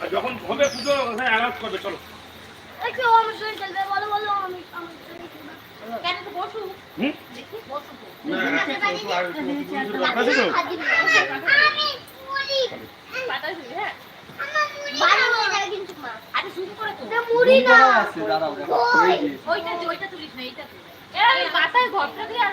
আর যখন হবে পুজো হ্যাঁ অ্যানাউন্স করবে চলো। একটু আমার শরীর চলবে বলো বলো আমি আমার শরীর চলবে কেন তো বসু। হুম? দেখি বসু আছে তো? আমি মুড়ি পাতা শুনি বাড়ি যাবে কিন্তু মা। আরে শুরু করে তো। মুড়ি না ওইটা ওইটা তুলিস না এইটা তুলিস এই মাথায় ঘরটা দিয়ে আর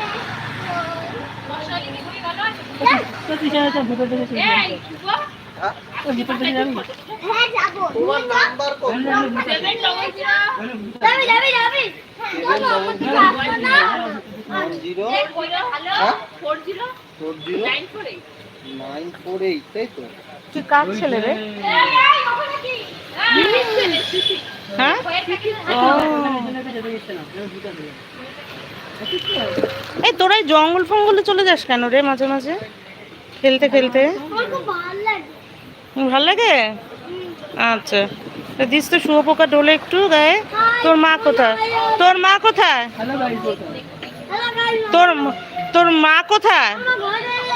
তুই ভিতর থেকে যাবি হ্যাঁ হ্যাঁ? ছেলে রে হ্যাঁ এই তোরাই জঙ্গল ফঙ্গলে চলে যাস কেন রে মাঝে মাঝে? খেলতে খেলতে? ভালো লাগে। আচ্ছা। দিস তো শুয়োপোকা ডোলে একটু গায়ে। তোর মা কোথায়? তোর মা কোথায়? তোর তোর মা কোথায়?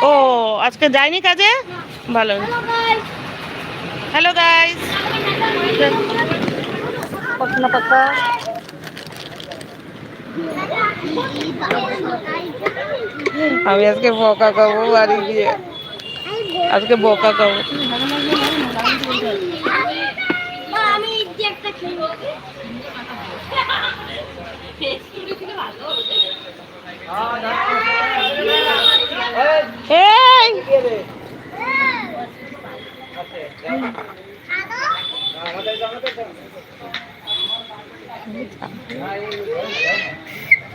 ও আজকে যায়নি কাজে? ভালো। Hello guys. আমি আজকে বকা খাবো বাড়ি গিয়ে আজকে বকা খাবো আমি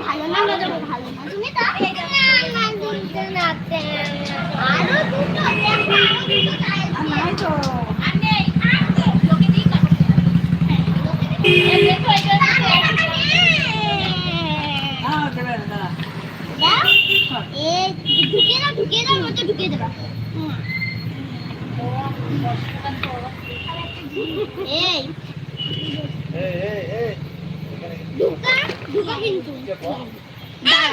ভালো না ভালো না তুমি তো আরও দুটো নাই তো আর নেই আর নেই লোকে দিই কাটো হ্যাঁ দেখো এটা এ ঢুকে দাও ঢুকে দাও মতো ঢুকে দেবা। এই। এই এই এই। ঢুকা ঢুকা কিন্তু। দাঁড়া।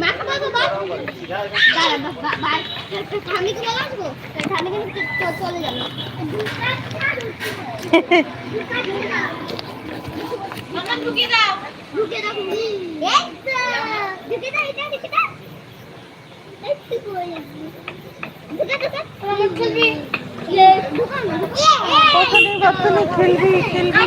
মাথা বাবু বাবু দাঁড়া বা- বা- বা- ঠাম্মি চলে আসব? কিন্তু চ- চলে যাবে। ঢুকা দাও। ঢুকে দাও ঢুকে দাও। এটা ঢুকে দাও। একটু করে ঢুকে ঢুকে খেলবি খেলবি খেলবি